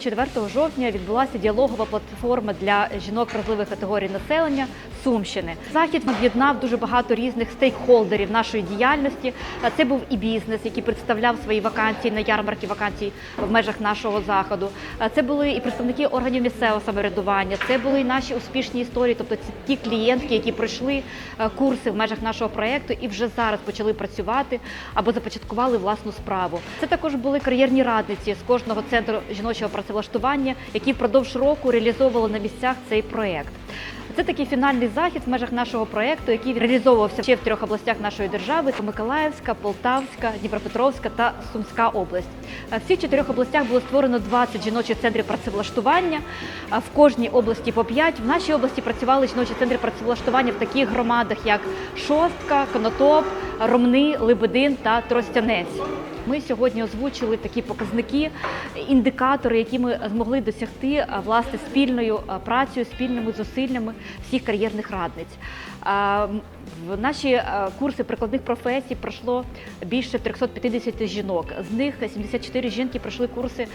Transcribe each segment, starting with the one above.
4 жовтня відбулася діалогова платформа для жінок вразливих категорій населення Сумщини. Захід об'єднав дуже багато різних стейкхолдерів нашої діяльності. Це був і бізнес, який представляв свої вакансії на ярмарки вакансій в межах нашого заходу. Це були і представники органів місцевого самоврядування. Це були і наші успішні історії, тобто це ті клієнтки, які пройшли е, курси в межах нашого проєкту і вже зараз почали працювати або започаткували власну справу. Це також були кар'єрні радниці з кожного центру жіночого працевлаштування, які впродовж року реалізовували на місцях цей проєкт. Це такий фінальний захід в межах нашого проєкту, який реалізовувався ще в трьох областях нашої держави: це Миколаївська, Полтавська, Дніпропетровська та Сумська область. В цих чотирьох областях було створено 20 жіночих центрів працевлаштування. В кожній області по 5. В нашій області працювали жіночі центри працевлаштування в таких громадах, як Шостка, Конотоп, Ромни, Лебедин та Тростянець. Ми сьогодні озвучили такі показники, індикатори, які ми змогли досягти власне спільною працею, спільними зусиллями всіх кар'єрних радниць. В наші курси прикладних професій пройшло більше 350 жінок. З них 74 жінки пройшли курси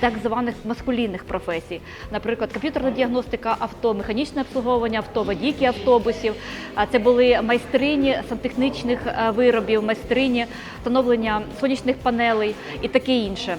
так званих маскулінних професій, наприклад, комп'ютерна діагностика авто, механічне обслуговування авто, водійки автобусів. Це були майстрині сантехнічних виробів, майстрині встановлення сонячних панелей і таке інше.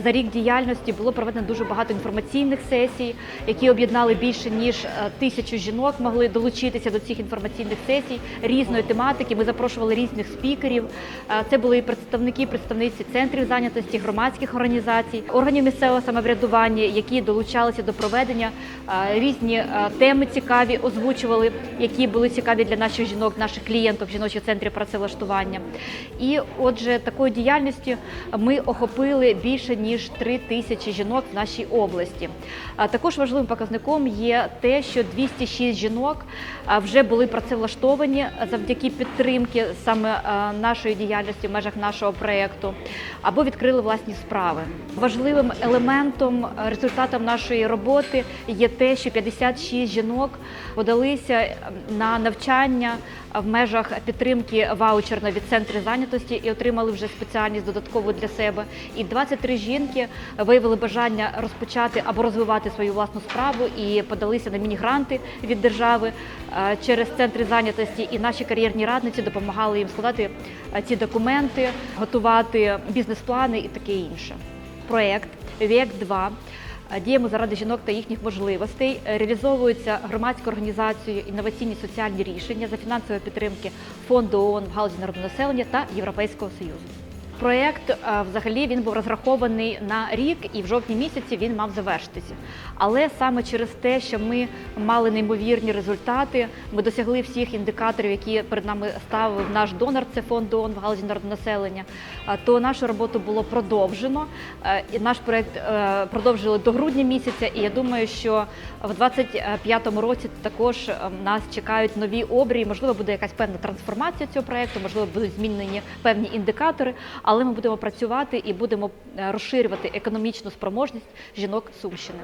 За рік діяльності було проведено дуже багато інформаційних сесій, які об'єднали більше ніж е, тисячу жінок, могли долучитися до цих інформаційних сесій різної тематики. Ми запрошували різних спікерів. Е, Це були і представники, представниці центрів зайнятості, громадських організацій, органів місцевого самоврядування, які долучалися до проведення е, різні теми цікаві, озвучували, які були цікаві для наших жінок, наших клієнтів, жіночих центрів працевлаштування. І отже, такою діяльністю ми охопили більше ніж 3 тисячі жінок в нашій області. Також важливим показником є те, що 206 жінок вже були працевлаштовані завдяки підтримки саме нашої діяльності в межах нашого проєкту, або відкрили власні справи. Важливим елементом, результатом нашої роботи є те, що 56 жінок подалися на навчання в межах підтримки ваучерна від центру зайнятості і отримали вже спеціальність додаткову для себе. І 23 жінки виявили бажання розпочати або розвивати свою власну справу і подалися на міні-гранти від держави е, через центри зайнятості. І наші кар'єрні радниці допомагали їм складати е, ці документи, готувати бізнес-плани і таке інше. Проєкт Вік 2 Діємо заради жінок та їхніх можливостей. Реалізовуються громадською організацією інноваційні соціальні рішення за фінансової підтримки фонду ООН в галузі народного населення та Європейського союзу. Проєкт е, взагалі він був розрахований на рік, і в жовтні місяці він мав завершитися. Але саме через те, що ми мали неймовірні результати, ми досягли всіх індикаторів, які перед нами ставив наш донор, це фонд ООН в галузі народного населення, е, то нашу роботу було продовжено. Е, І наш проєкт продовжили до грудня місяця. І я думаю, що в 2025 році також нас чекають нові обрії. Можливо, буде якась певна трансформація цього проєкту, можливо, будуть змінені певні індикатори, але ми будемо працювати і будемо е, розширювати економічну спроможність жінок Сумщини.